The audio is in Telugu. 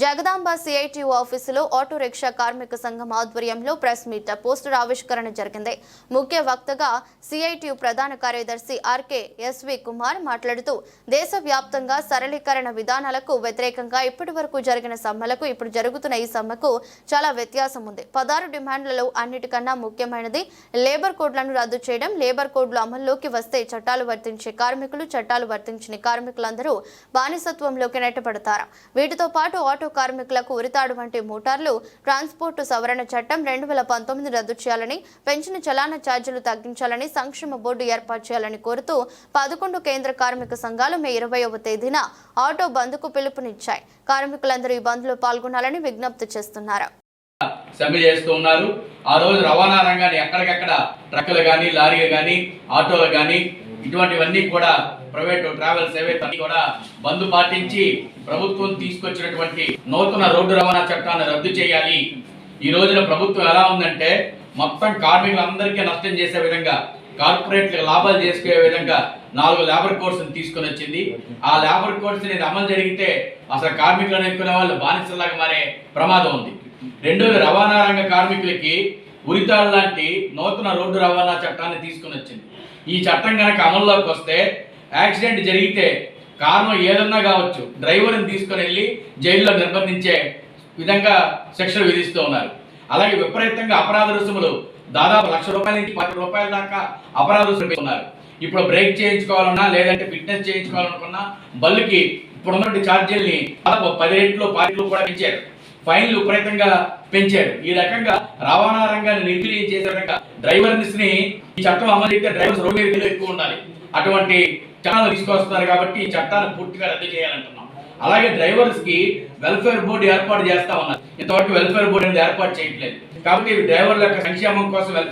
జగదాంబ సిఐటి ఆఫీసులో ఆటో రిక్షా కార్మిక సంఘం ఆధ్వర్యంలో ప్రెస్ మీట్ పోస్టర్ ఆవిష్కరణ జరిగింది. ముఖ్య వక్తగా సిఐటియు ప్రధాన కార్యదర్శి ఆర్కే ఎస్వి కుమార్ మాట్లాడుతూ దేశవ్యాప్తంగా సరళీకరణ విధానాలకు వ్యతిరేకంగా ఇప్పటి వరకు జరిగిన సమ్మెలకు ఇప్పుడు జరుగుతున్న ఈ సమ్మెకు చాలా వ్యత్యాసం ఉంది. పదహారు డిమాండ్లలో అన్నిటికన్నా ముఖ్యమైనది లేబర్ కోడ్లను రద్దు చేయడం. లేబర్ కోడ్లు అమల్లోకి వస్తే చట్టాలు వర్తించే కార్మికులు చట్టాలు వర్తించిన కార్మికులందరూ బానిసత్వంలోకి నెట్టబడతారు. వీటితో పాటు ఆటో కార్మికులకు ఉరితాడు వంటి మోటార్లు ట్రాన్స్పోర్టు సవరణ చట్టం రెండు వేల పంతొమ్మిది రద్దు చేయాలని పెంచిన చలాన ఛార్జీలు తగ్గించాలని సంక్షేమ బోర్డు ఏర్పాటు చేయాలని కోరుతూ పదకొండు కేంద్ర కార్మిక సంఘాలు మే ఇరవైవ తేదీన ఆటో బంద్కు పిలుపునిచ్చాయి. కార్మికులందరూ ఈ బంద్లో పాల్గొనాలని విజ్ఞప్తి చేస్తున్నారు. సమ్మె చేస్తూ ఉన్నారు. ఆ రోజు రవాణా రంగాన్ని ఎక్కడికెక్కడ ట్రక్కులు కానీ లారీలు కానీ ఆటోలు కానీ ఇటువంటివన్నీ కూడా ప్రైవేట్ ట్రావెల్స్ ఏవైతే కూడా బంద్ పాటించి ప్రభుత్వం తీసుకొచ్చినటువంటి నూతన రోడ్డు రవాణా చట్టాన్ని రద్దు చేయాలి. ఈ రోజున ప్రభుత్వం ఎలా ఉందంటే మొత్తం కార్మికులందరికీ నష్టం చేసే విధంగా కార్పొరేట్ లాభాలు చేసుకునే విధంగా నాలుగు లేబర్ కోడ్స్ తీసుకొని వచ్చింది. ఆ లేబర్ కోడ్స్ అనేది అమలు జరిగితే అసలు కార్మికులను ఎన్నుకునే వాళ్ళు బానిసలాగా మారే ప్రమాదం ఉంది. రెండోది రవాణా రంగ కార్మికులకి ఉరితాడు లాంటి నూతన రోడ్డు రవాణా చట్టాన్ని తీసుకుని వచ్చింది. ఈ చట్టం కనుక అమల్లోకి వస్తే యాక్సిడెంట్ జరిగితే కారణం ఏదన్నా కావచ్చు డ్రైవర్ని తీసుకొని వెళ్ళి జైల్లో నిర్బంధించే విధంగా శిక్షలు విధిస్తూ ఉన్నారు. అలాగే విపరీతంగా అపరాధ రుసుములు దాదాపు లక్ష రూపాయల నుంచి పది రూపాయల దాకా అపరాధ రుసుములు ఉన్నారు ఇప్పుడు బ్రేక్ చేయించుకోవాలన్నా లేదంటే ఫిట్నెస్ చేయించుకోవాలనుకున్నా బల్లుకి ఇప్పుడున్నటువంటి ఛార్జీల్ని దాదాపు పది రెట్లు పాతిట్లు కూడా పెంచారు. ఫైన్లు విపరీతంగా పెంచారు ఈ రకంగా రవాణా రంగాన్ని నిర్వీర్యం చేసే రకంగా డ్రైవర్స్ని ఈ చట్టం అమలు చేస్తే డ్రైవర్స్ రోడ్డు మీద ఎక్కువ ఉండాలి? అటువంటి చట్టాలు తీసుకొస్తున్నారు కాబట్టి ఈ చట్టాన్ని పూర్తిగా రద్దు చేయాలంటున్నాం. అలాగే డ్రైవర్స్కి వెల్ఫేర్ బోర్డు ఏర్పాటు చేస్తా ఉన్నారు. ఇంతవరకు వెల్ఫేర్ బోర్డు అనేది ఏర్పాటు చేయట్లేదు. కాబట్టి డ్రైవర్ల యొక్క సంక్షేమం కోసం వెల్ఫేర్